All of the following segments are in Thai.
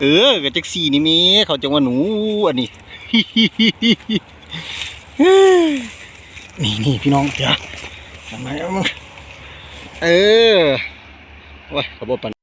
เออกระจักสี่นี่มีเขาจะว่าหนูอันนี้นี่นี่พี่น้องเดี๋ยวทำไมเอามาเออว้ยขบวนปัน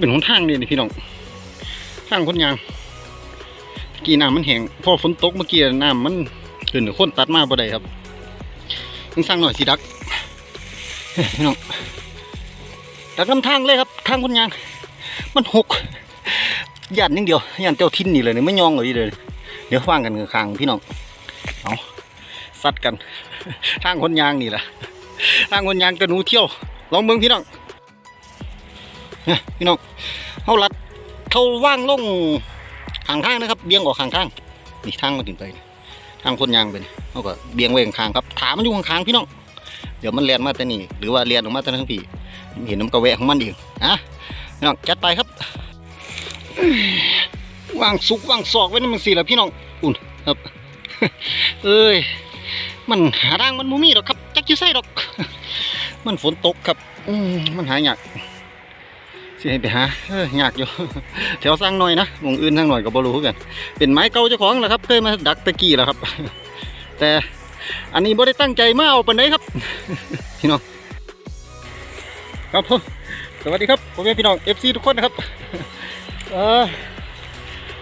เป็นหนทางเลยนี่พี่น้องทางคนยางกี้น้ำมันแห้งพอฝนตกเมื่อกี้น้ำมันขึ้นคนตัดมาบ่ได้ครับต้องสร้างหน่อยสิดักพี่น้องดักลำทางเลยครับทางคนยาง มันหกยันอย่างเดียวยันเจ้าทิ้นนี่เลยเนี่ยไม่ยองเลยเลยเดี๋ยวฟังกันข้างพี่น้องเอาซัดกันทางคนยางนี่แหละทางคนยางกระนูเที่ยว ลองเบิ่งพี่น้อง พี่น้องเขาลัดเขาว่างลงข้างทางนะครับเบี่ยงออกข้างทางนี่ทางมาถึงไปทางคนยางไปเขาก็เบี่ยงไว้ข้างครับถามมันอยู่ข้างๆพี่น้องเดี๋ยวมันเลียนมาแต่นี่หรือว่าเลียนออกมาแต่ทั้งพี่เห็นน้ำกระแวะของมันเองอะพี่น้องจัดไปครับวางสุกวางศอกไว้นั่นมันสิละพี่น้องอุ่นครับ เอ้ยมันหาร่างมันมูมีดอกครับจักอยู่ใส่ดอก มันฝนตกครับ อืมมันหายาก สิให้ไปหาเอ้ยยากอยู่ แถวสร้างหน่อยนะหมองอื่นทางหน่อยก็บ่รู้คือกัน เป็นไม้เก่าเจ้าของแหละครับเคยมาดักตะกี้แล้วครับ แต่อันนี้บ่ได้ตั้งใจมาเอาปานใดครับ พี่น้องครับผมสวัสดีครับผมเป็นพี่น้อง FC ทุกคนนะครับ เออ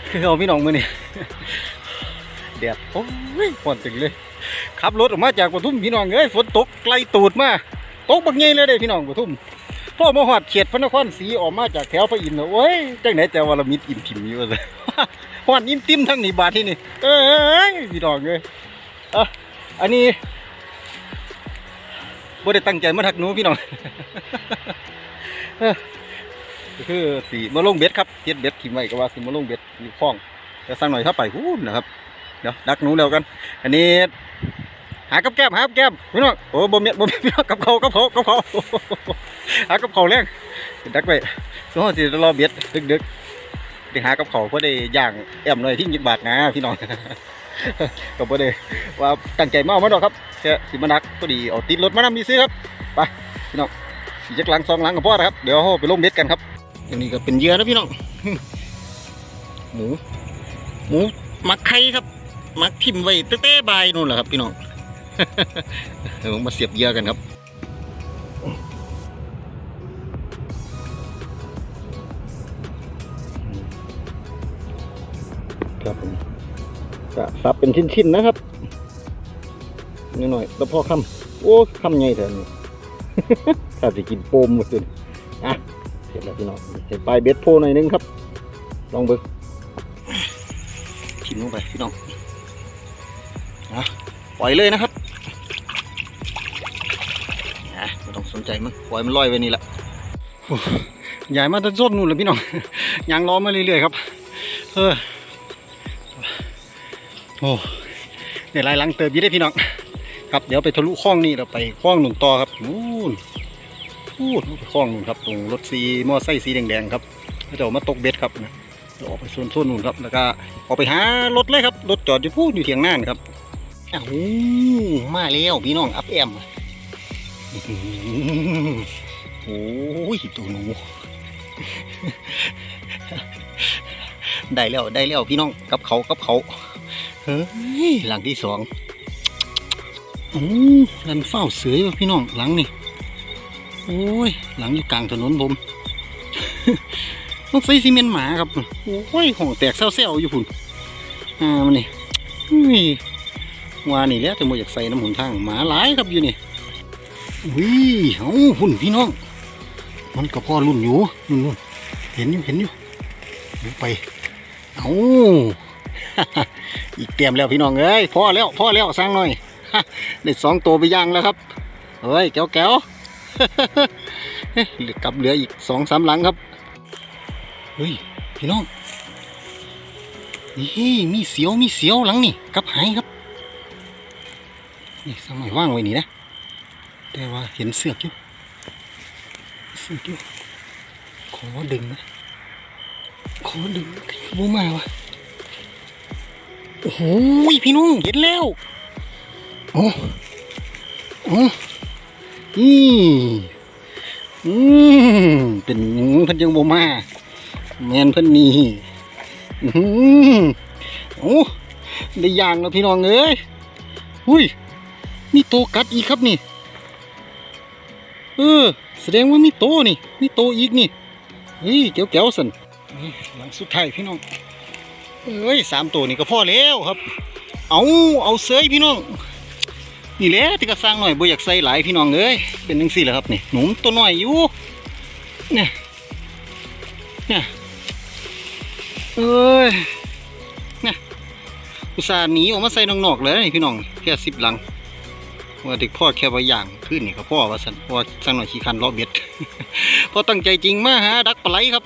คือเอาพี่น้องมือนี่แดดโอ้ยฝนตึงเลยขับรถออกมาจากปทุมพี่น้องเอ้ยฝนตกไกลตูดมาตกบักใหญ่เลยเด้พี่น้องปทุม พ่อมาหอดเขียดพระนครศรีออกมาจากแถวพระอินทร์น่ะโอ้ยจังไหนแต่ว่าเรามิดอิ่มถิ่มอยู่เลยหอดอิ่มติมทั้งนี้บาทที่นี่ เอ้ยพี่น้องเอ้ยอะอันนี้บ่ได้ตั้งใจมาทักหนูพี่น้องคือสีมาลงเบ็ดครับเฮ็ดเบ็ดทิ้งไว้ก็ว่าสีมาลงเบ็ดอยู่คลองแต่สั่งหน่อยถ้าไปพูดนะครับเดี๋ยวดักหนูแล้วกัน อันนี้ หากับแก้มหากับแก้มพี่น้องโอ้บ่เมียบ่เมียพี่น้องกับเขากับเขากับเขาหากับเขาแรงดักไว้สมมติสิรอเบ็ดดึกๆได้หากับเขาเพื่อได้ย่างแอมหน่อยทิ้งยิบบาทนะพี่น้องก็บ่ได้ว่าตั้งใจมาเอามาดอกครับแค่สิมาดักพอดีเอาติดรถมานำนี่ซื้อครับไปพี่น้องสิจักหลังสองหลังกับพ่อนะครับเดี๋ยวเราไปลงเบ็ดกันครับอันนี้ก็เป็นเหยื่อนะพี่น้องหมูหมูมักไข่ครับมักทิมไว้เต้ๆบนู่นแหละครับพี่น้อง ผมมาเสียบเยื่อกันครับ ครับผมก็สับเป็นชิ้นๆนะครับนิดหน่อยๆแล้วพ่อคำโอ้คำใหญ่แถวนี้ถ้าจะกินโปมหมดเลยอะเสร็จแล้วพี่น้องใส่ปลายเบ็ดโพหน่อยนึงครับ ลองเบิ่งทิ้งลงไปพี่น้องนะปล่อยเลยนะครับนะ ไม่ต้องสนใจมันปล่อยมันลอยไว้นี่แหละโอ้ยใหญ่มาตั้งส้นนู่นเลยพี่น้องยางล้อมาเรื่อยๆครับ เออโอ้เดี๋ยวลายลังเติมยี่ได้พี่น้องครับเดี๋ยวไปทะลุคลองนี่เราไปคลองหนุ่งต่อครับนู่นนู่นไปคลองนู่นครับตรงรถซีมอไซค์สีแดงๆครับแล้วเดี๋ยวมาตกเบ็ดครับนะเดี๋ยวออกไปโซนโซนนู่นครับแล้วก็ออกไปหารถเลยครับรถจอดอยู่พูดอยู่เถียงหน้านครับอ้าวมาแล้วพี่น้องอัพแอมอ โอ้ยตัวหนู ได้แล้วได้แล้วพี่น้องกับเขากับเขาเฮ้ยหลังที่สองอืมลันเฝ้าเสืออยพี่น้องหลังนี่โอ้ยหลังอยู่กลางถนนผมต้องใส่ซีเมนต์หมาครับโอ้ยโหแตกเซลๆอยู่พุ่นอ่ามันนี่ว่านี่แล้วแต่โมอยากใส่น้ำหุ่นทางหมาหลายครับอยู่นี่ วิเอ้าพุ่นพี่น้อง มันก็พอรุ่นอยู่นู่นเห็นอยู่เห็นอยู่ดี๋ยวไปเอาอีกเตรียมแล้วพี่น้องเอ้ยพอแล้วพอแล้วสร้างหน่อยได้สองตัวไปย่างแล้วครับเฮ้ยแก้วแก้วเหลือกลับเหลืออีกสองสามหลังครับเฮ้ยพี่น้องนี่มีเสียวมีเสียวหลังนี่กับหายครับนี่สมัยว่างไว้นี่นะ แต่ว่าเห็นเสือกอยู่เสือกอยู่ขอดึงนะขอดึงบูมาวะโอ้โหพี่น้องเห็นแล้วโอ้โอ้นี่อืมเป็นหยันยังบ่มาแมนเพิ่นนี่อืมโอ้ได้ย่างแล้วพี่น้องเอ้ยอุ้ยมีโตกัดอีกครับนี่ เออ แสดงว่ามีโตนี่ มีโตอีกนี่เฮ้ยเก๋วๆสันหลังสุดท้ายพี่น้องเอ้ยสามตัวนี่ก็พอแล้วครับ เอาเอาเสยพี่น้อง นี่แหละที่กระสร้างหน่อยบ่อยากใส่หลายพี่น้องเอ้ยเป็นจังซี่แหละครับนี่หนุ่มตัวน้อยอยู่เนี่ยเนี่ยเอ้ยเนี่ยอุตส่าห์หนีออกมาใส่นอกๆเลยนี่พี่น้องแค่สิบหลัง ว่าเด็กพ่อแค่ว่าอย่างขึ้นนี่ก็พ่อว่าสันว่าสร้างหน่อยขี้คันเลาะเบ็ดพอตั้งใจจริงมาหาดักปลาไหลครับ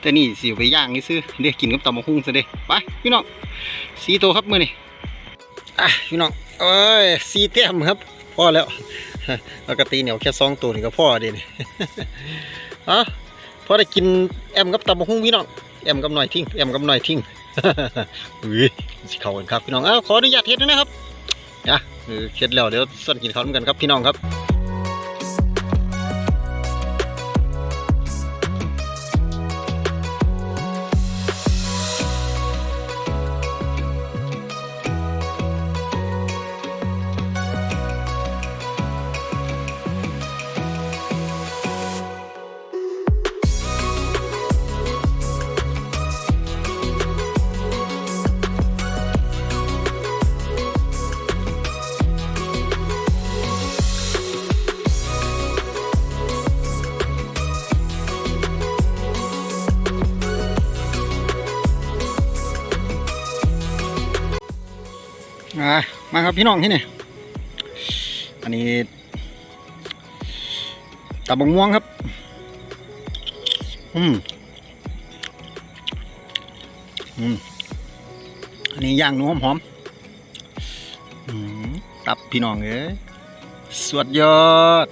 แต่นี่สิไปย่างนี่ซื้อเดี๋ยวกินกับตำมะฮุ่งซะเด้ไปพี่น้องสีโตครับมือนี้อะพี่น้องเอ้ยสีเต็มครับพ่อแล้วปกติเหนียวแค่สองตัวนี่ก็พ่อเด่นอะพอได้กินแอมกับตำบักหุ่งพี่น้องแอมกับหน่อยทิ้งแอมกับหน่อยทิ้งอุ้ยสิเขากันครับพี่น้องอ้าวขออนุญาตเฮ็ดด้วยนะครับ อะเออเฮ็ดแล้วเดี๋ยวส่วนกินข้าวกันครับพี่น้องครับ มาครับพี่น้องที่นี่อันนี้ตำบักม่วงครับ อืม อืม อันนี้ย่างนัวหอมอืมตับพี่น้องเอ้ยสวดยอด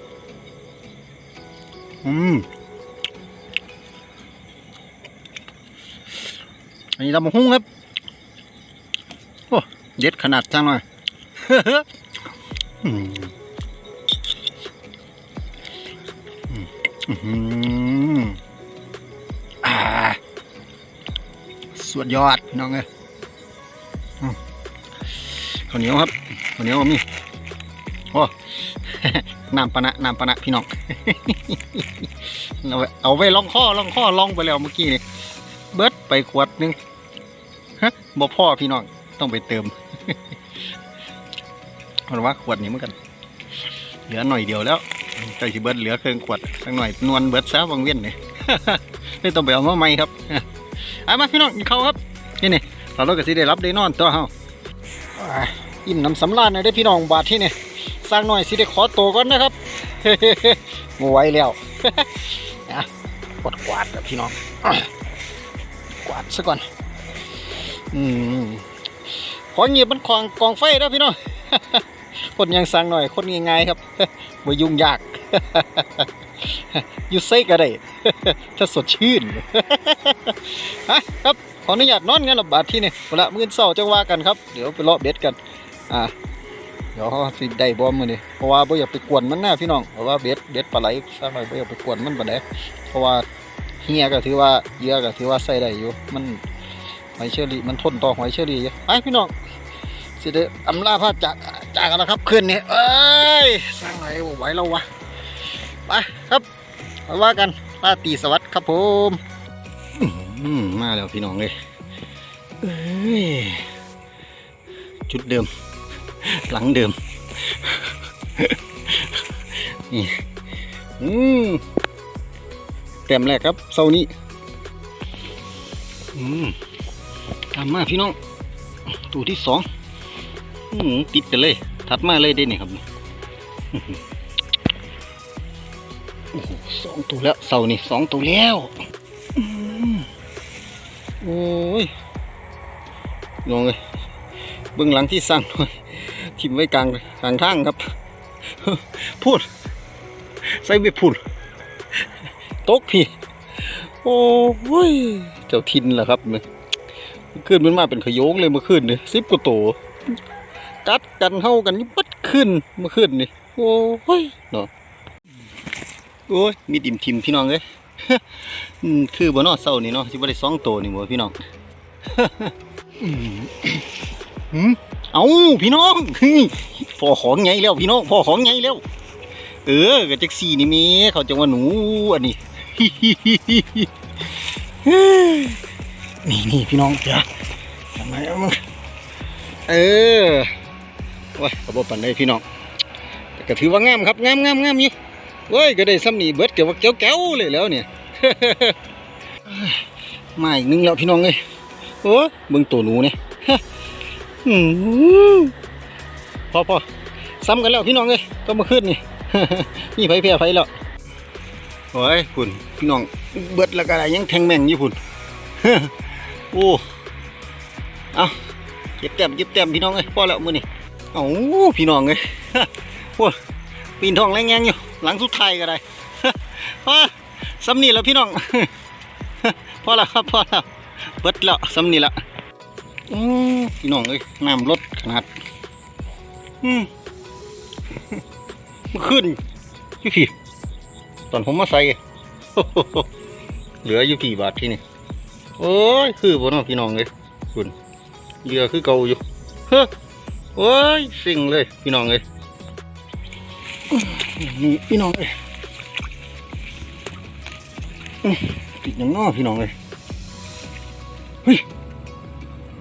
อืม อันนี้ตำบักหุ่งครับ โอ้ เด็ดขนาดจังหน่อย สุดยอดน้องเอ้ยอืมข้าวเหนียวครับข้าวเหนียวมีโอ้น้ำปะนะน้ำปะนะพี่น้องเอาไว้เอาไว้ลองข้อลองข้อลองไปแล้วเมื่อกี้นี่เบิดไปขวดนึงฮะบ่พ่อพี่น้องต้องไปเติม มันว่าขวดนี้เหมือนกัน เหลือหน่อยเดียวแล้วใกล้สิเบิดเหลือเครื่องขวดสักหน่อยนวลเบิดซะวังเวียนเลยไม่ต้องไปเอามาใหม่ครับเอามาพี่น้องกินข้าครับนี่นี่เราเราก็สิได้รับได้นอนตัวเฮาอ่าอิ่มน้ำสำราญน่อยได้พี่น้องบาทที่นี่สร้างหน่อยสิได้ขอตัวก่อนนะครับโมไหวแล้วนะกดกวาดกับพี่น้องกวาดซะก่อนอืมขอเงียบมันของกองไฟแล้วพี่น้อง คนยังสั่งหน่อยคนง่ายๆครับบ่ยุ่งยากอยู่ไซก็ได้ถ้าสดชื่นฮะครับขออนุญาตนอนกันละบาทที่นี่เวลามื้อเช้าจะว่ากันครับ เดี๋ยวไปเลาะเบ็ดกัน อ่าเดี๋ยวสิได้บ่มื้อนี้เพราะว่าบ่อยากไปกวนมันนะพี่น้องเพราะว่าเบ็ดเบ็ดปลาไหลซะหน่อยบ่อยากไปกวนมันปานใดเพราะว่าเฮียก็ถือว่าเยื่อก็ถือว่าใส่ได้อยู่มันหอยเชอรี่มันทนต่อหอยเชอรี่อยู่ไปพี่น้อง สิได้อำลาพาจากจากกันแล้วครับคืนนี้เอ้ยสร้างอะไรไหวแล้วะไปครับมาว่ากันลาตีสวัสดิ์ครับผมมาแล้วพี่น้องเลยเอ้ยจุดเดิม หลังเดิมนี่อืมเต็มแรกครับเซานี้อืมตามมาพี่น้องตัวที่สอง ติดกันเลยถัดมาเลยได้นี่ครับสองตัวแล้วเสานี่สองตัวแล้วโอ้ยลองเลยเบื้องหลังที่สั่งหน่อยทิมไว้กลางกลางทางครับ พูด ใส่ไม่พูดตกพี่ โอ้ย เจ้าทินเหรอครับเนี่ยขึ้นมันมาเป็นขโยงเลยเมื่อคืนนี่สิบกว่าตัว กัดกันเข้ากันอยิ่บัดขึ้นมื่อคืนนี่โอ้ยเนาะโอ้ยมีติ่มทิมพี่น้องเลยคือบ่นอเศร้านี่เนาะที่บ่ได้สองตัวนี่บ่พี่น้องเอาพี่น้องพอของไงแล้วพี่น้องพอของไงแล้ว เออกับจักซี่นี่มีเขาจะว่าหนูอันนี้นี่นี่พี่น้องจ้ะทำไมเออ ว้ายกระบอกปันได้พี่น้องแต่ก็ถือว่างามครับงามงามงามอยู่เว้ยก็ได้ซ้ำนี่เบิดเกี่ยวว่าแก้วแก้วเลยแล้วเนี่ยมาอีกนึงแล้วพี่น้องเลยโอ้ยเบิ่งตัวหนูเนี่ยพอพอซ้ำกันแล้วพี่น้องเลยก็มาขึ้นนี่นี่ไผแพ้ไผแล้วโอ้ยคุณพี่น้องเบิดแล้วก็ได้ยังแทงแมงอยู่คุณโอ้เอาเก็บแต้มเก็บแต้มพี่น้องเอ้ยพอแล้วมือนี้ เอาพี่น้องเอ้ยโอ้ยปีนทองแรงแงงอยู่ หลังสุดท้ายก็ได้พอซ้ำนีแล้วพี่น้องพอแล้วครับพอแล้วเบิดแล้วซ้ำนีละอือพี่น้องเอ้ยน้ำลดขนาดอืมเมื่อคืนยู่พี่ตอนผมมาใส่เหลืออยู่กี่บาทที่นี่โอ้ยคือบ่น้องพี่น้องเลยคุณเรือคือเก่าอยู่เฮ้ โอ้ยสิ่งเลยพี่น้องเลยนี่พี่น้องเลยอื้อติดอย่างน้อพี่น้องเลยเฮ้ย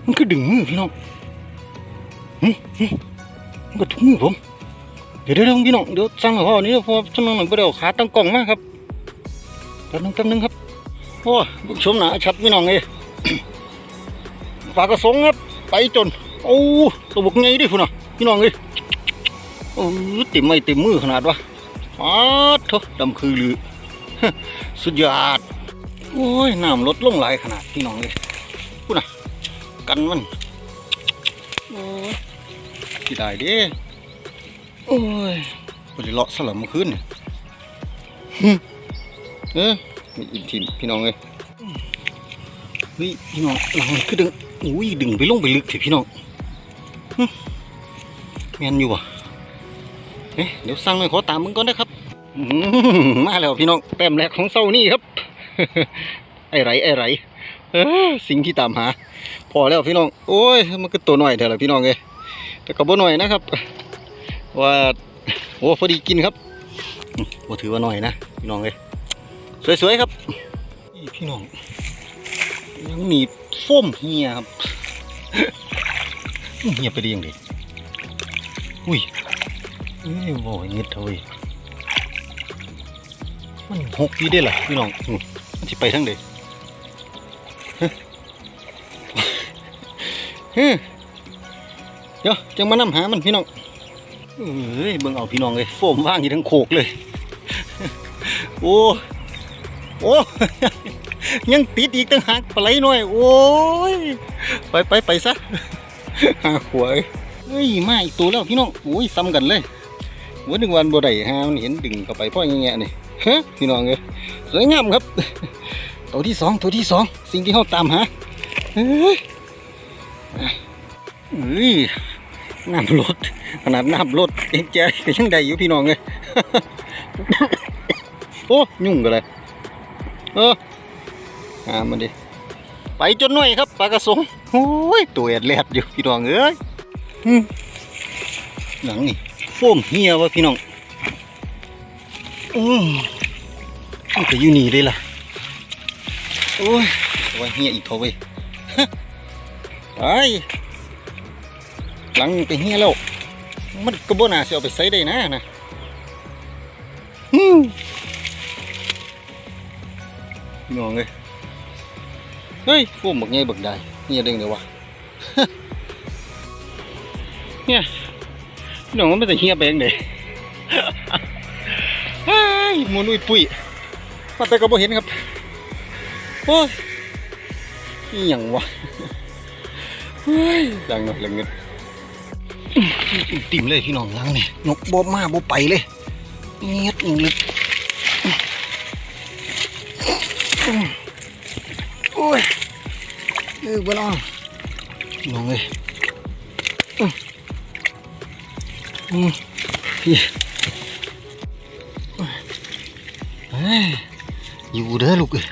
มันคือดึงมือพี่น้องหึหึมันก็ถุงมือผมเดี๋ยวเดี๋ยวพี่น้องเดี๋ยวสั่งห่อนี้พอชั่วโมงหนึ่งก็เดี๋ยวขาตั้งกล่องมาครับแป๊บนึงแป๊บนึงครับโอ้ผู้ชมหนาชัดพี่น้องเลยปลากระสงครับ ไปจน โอ้ตัวบกไงดิคุณน่ะพี่น้องเลยโอ้ยติ่มไม่ติมมือขนาดวะอ้าเถอะดำคือลือสุดยอดโอ้ยน้ำลดลงหลายขนาดพี่น้องเลยคุณน่ะกันมันโอ้ยที่ได้เด้โอ้ยไปเลาะสลับมื่อคืนเนี่ยเออมีอีกทีพี่น้องเลยเฮ้ยพี่น้องหลังมันคือดึงอุ้ยดึงไปลงไปลึกสิพี่น้อง แมนอยู่อะเอ๊ะเดี๋ยวสั่งเลยขอตามมึงก่อนนะครับมาแล้วพี่น้องแต้มแรกของเศร้านี่ครับ ไอ้ไรไอ้ไรเออสิ่งที่ตามหา พอแล้วพี่น้อง โอ้ย มันก็ตัวหน่อยเถอะละพี่น้องเลยแต่ก็บ่หน่อยนะครับ ว่าโอ้พอดีกินครับอืมบ่ถือว่าหน่อยนะพี่น้องเลยสวยๆครับพี่น้องยังหนีฟ้มเฮียครับ เฮียบไปได้ยังไงอุ้ยเอ้ยโว้ยเงียบเถอะเว้ยมันหกปีได้หรอพี่น้องมันจะไปทั้งเดยฮะเฮ้ยเดี๋ยวจังมานำหามันพี่น้องเอ้ยเบิ่งเอาพี่น้องเลยโฟมว่างอยู่ทั้งโขกเลย โอ้โอ้ยังติดอีกตั้งหากปลาไหลน้อย โอ้ย ไปไปไปซะ หาขวายเฮ้ยมาอีกตัวแล้วพี่น้องโอ้ยซ้ำกันเลยวันหนึ่งวันบ่ได้ฮะมันเห็นดึงเข้าไปพ่อแง่ๆนี่ฮะพี่น้องเอ้ยสวยงามครับ ตัวที่สองตัวที่สองสิ่งที่เขาตามหาเฮ้ยเฮ้ยน้ำรถขนาดน้ำรถเองแจก็ยังได้อยู่พี่น้องเลยโอ้ยุ่งกันเลยเออหามันดิ ไปจนหน่อยครับปลากระสงโอ้ยตัวแอดแลดอยู่พี่น้องเอ้ยหลังนี่โฟมเฮียวะพี่น้องอืมมันก็อยู่นี่เลยล่ะโอ้ยว่าเฮียอีกเท่าเว้ยฮะไปหลังไปเฮียแล้วมันก็บ่น่าสิเอาไปใส่ได้นะนะอืมพี่น้องเอ้ย เฮ้ยฟูมบักใหญ่บักใดเฮียเด้งเดี๋ยววะเนี่ยน้องมันเป็นแต่เฮียแบงเด้เฮ้ยหมุนอุ้ยปุ้ยมาแต่ก็บ่เห็นครับโอ้ยนี่หยังวะเฮ้ยดังหน่อยละเงินติ่มเลยพี่น้องหลังนี่นกบ่มาบ่ไปเลยเงียดอีกลึกโอ้ย เออบ่น้องพี่น้องเอ้ยอืมอืมพี่เฮ้ยอยู่เด้อลูกเอ้ย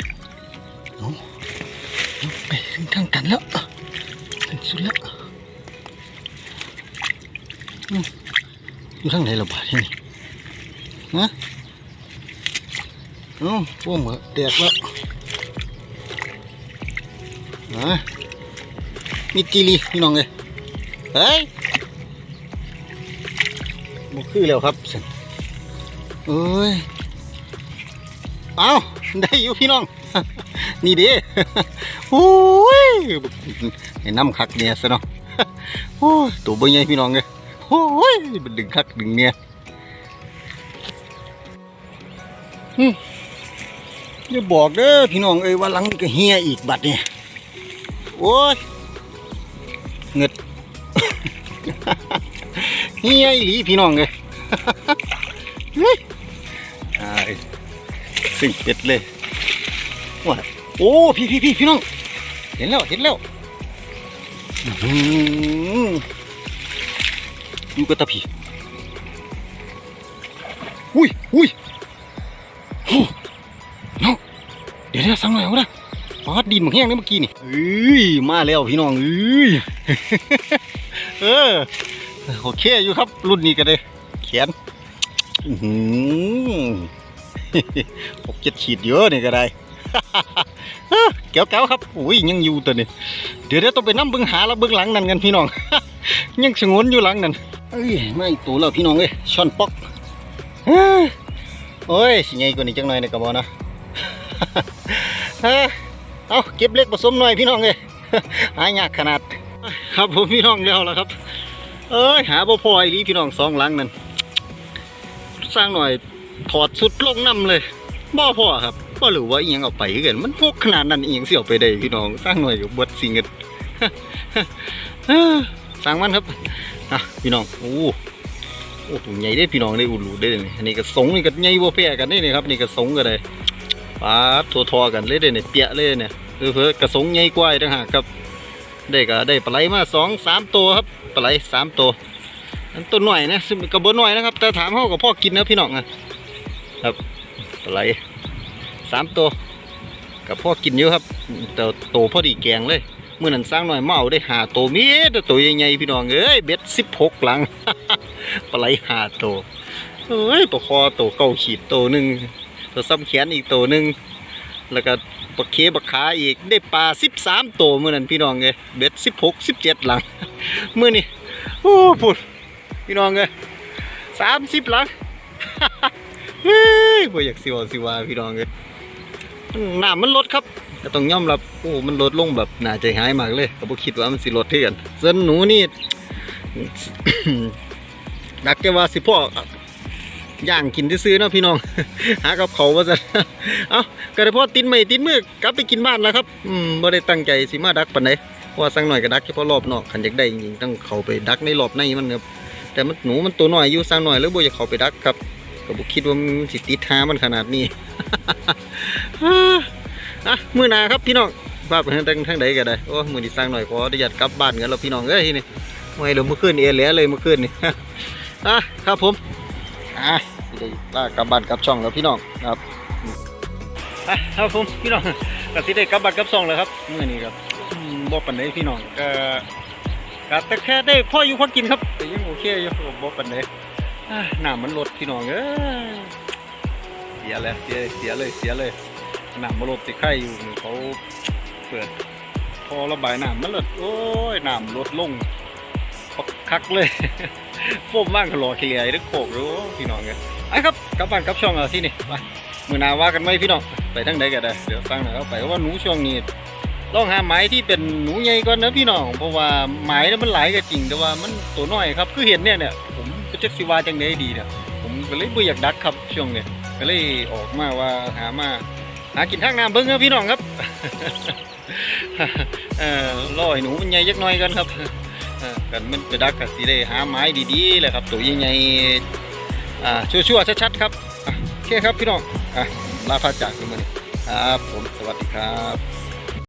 เมอยู่ทางไหนล่ะบาดที่นี่ฮะเอ้าพวกเหมือแตกแล้วฮะมีกีรีพี่น้องเลยเฮ้ยบ่คือแล้วครับสิเอ้ยเอาได้อยู่พี่น้อง นี่เด้โอ้ยให้น้ำคักเนี่ยซะเนาะโอ้ยตัวเบ่ใหญ่พี่น้องเลยโอ้ยมันดึงคักดึงเนี่ยอืมอย่าบอกเด้อพี่น้องเอ้ยว่าหลังก็เฮียอีกบัดเนี่ย โอ้ยเงิดเฮียอีหลีพี่น้องเลยเฮ้ยอ้ายสิ่งเป็ดเลยว่าโอ้พี่พี่พี่พี่น้อง เห็นแล้วเห็นแล้วอื้อหืออยู่กับตาพี่อุ้ยอุ้ยโอ้น้องเดี๋ยวเดี๋ยวสั่งหน่อยเอาละ ปาดดินมันแห้งเลยเมื่อกี้นี่เอ้ยมาแล้วพี่น้องเอ้ยเออโอเคอยู่ครับ รุ่นนี้กันเลยแขนอื้อหือหกเจ็ดขีดเยอะนี่ก็ได้แก้วแก้วครับอุ้ยยังอยู่ตัวนี้เดี๋ยวเดี๋ยวต้องไปนั่งเบิ้องหาแล้วเบิ้องหลังนั่นกันพี่น้อง ยังสงวนอยู่หลังนั่นเอ้ยไม่ตัวแล้วพี่น้องเอ้ยช่อนปอกเอ้ยโอ้ยสิใหญ่กว่านี้จังหน่อยในกระบอกนะ เอาเก็บเล็กผสมหน่อยพี่น้องเอ้ยหายากขนาด ครับผมพี่น้องเดียวแล้วครับ เอ้ยหาบ่พออีหลีพี่น้องสองหลังนั่นสร้างหน่อยถอดสุดลงน้ำเลยบ่พอครับบ่หรือว่าอีหยังเอาไปกันมันพกขนาดนั้นอีหยังสิเอาไปได้พี่น้องสร้างหน่อยกับบดสิเงินสร้างมันครับอะพี่น้องโอ้โอ้ใหญ่ได้พี่น้องได้อุดรูได้เลยอันนี้ก็สงนี่ก็ใหญ่บ่แพ้กันนี่นี่ครับนี่ก็สงก็ได้ ปาดทัวทอๆกันเลยเด้เนี่ยเปียเลยเนี่ยเออเพื่อกระสงใหญ่กว่าอีกต่างหากครับ ได้ก็ได้ปลาไหลมาสองสามตัวครับปลาไหลสามตัวอันตัวหน่อยนะซึ่งกระบนหน่อยนะครับ แต่ถามเขากับพ่อกินนะพี่น้องนะครับปลาไหลสามตัวกับพ่อกินเยอะครับ แต่โตพอดีแกงเลยเมื่อนั้นสร้างหน่อยเมาเอาได้หาโตมีแต่ตัวใหญ่ๆพี่น้องเอ้ยเบ็ดสิบหกหลังปลาไหลหาโตเอ้ยปลาคอโตเก้าขีดโตหนึ่ง ตัวซ้ำแขนอีกตัวหนึ่งแล้วก็ปลาเคปลาขาอีกได้ปลาสิบสามตัวเมื่อนั้นพี่น้องเอ้ยเบ็ดสิบหกสิบเจ็ดหลังเมื่อนี้โอ้พูดพี่น้องเอ้ยสามสิบหลังเฮ้ยบ่อยากสิวสิวาพี่น้องเอ้ยน้ำมันลดครับก็ต้องย่อมรับโอ้มันลดลงแบบน่าใจหายมากเลยก็บ่คิดว่ามันสิลดเท่กันเส่วนหนูนี่ดักแกว่าสิพ่อ ย่างกินซื้อเนาะพี่น้อง หากับเขาว่าจะเอ้าก็ได้พอตินไม่ตินมือกลับไปกินบ้านแล้วครับอืมบ่ได้ตั้งใจสิมาดักปานใดเพราะว่าสั่งหน่อยก็ดักเฉพาะรอบนอกคันอยากได้จริงๆต้องเขาไปดักในรอบในมันครับแต่มันหนูมันตัวหน้อยอยู่สั่งหน่อยแล้วบ่อยากเขาไปดักครับก็บ่คิดว่ามันสิติดหามันขนาดนี้อะมื้อหน้าครับพี่น้องภาพไปทางทางใดก็ได้โอ้มื้อนี้สั่งหน่อยขออนุญาตกลับบ้านกันแล้วพี่น้องเอ้ยนี่ไม่เลือเมื่อคืนเอแหลเลยเมื่อคืนนี่อะครับผม อะได้ลากลับบ้านกลับช่องแล้วพี่น้องครับอะครับผมพี่น้องก็สิได้กลับบัตรกลับซองแล้วครับมื้อนี้ครับอืมบ่ปานใดพี่น้องก็ก็แต่แค่ได้พ่ออยู่พอกินครับแต่ยังโอเคอยู่บ่ปานใดอะน้ำมันลดพี่น้องเอ้ยเสียแล้วเสียเสียเลยเสียเลยหน้ำมันลดติดไข่อยู่เขาเปิดพอระบายน้ำมันลดโอ้ยน้ำลดลง คักเลยโฟมว่างก็รอเคลียร์ได้โขกรู้พี่น้องเอ้ยไอ้ครับกลับบ้านกลับช่องเอาที่นี่ไปมือนาว่ากันไหมพี่น้องไปทั้งใดก็ได้เดี๋ยวฟังหน่อยเอาไปว่าหนูช่วงนี้ต้องหาไม้ที่เป็นหนูใหญ่ก่อนนะพี่น้อง เพราะว่าไม้เนี่ยมันหลายก็จริงแต่ว่ามันตัวน้อยครับคือเห็นเนี่ยเนี่ยผมก็จะสิว่าจังไดดีเนี่ยผมก็เลยบ่อยากดักครับช่วงเนี้ยก็เลยออกมาว่าหามาหากินทางน้ำเบิ้งครับพี่น้องครับเออรอให้หนูมันใหญ่ยักหน้อยกันครับ กันมันไปดักกับสีได้หาไม้ดีๆเลยครับ ตัวใหญ่ๆอ่าชั่วๆชัดๆครับโอเคครับพี่น้องอะลาพาจากกันมานี่ครับผมสวัสดีครับ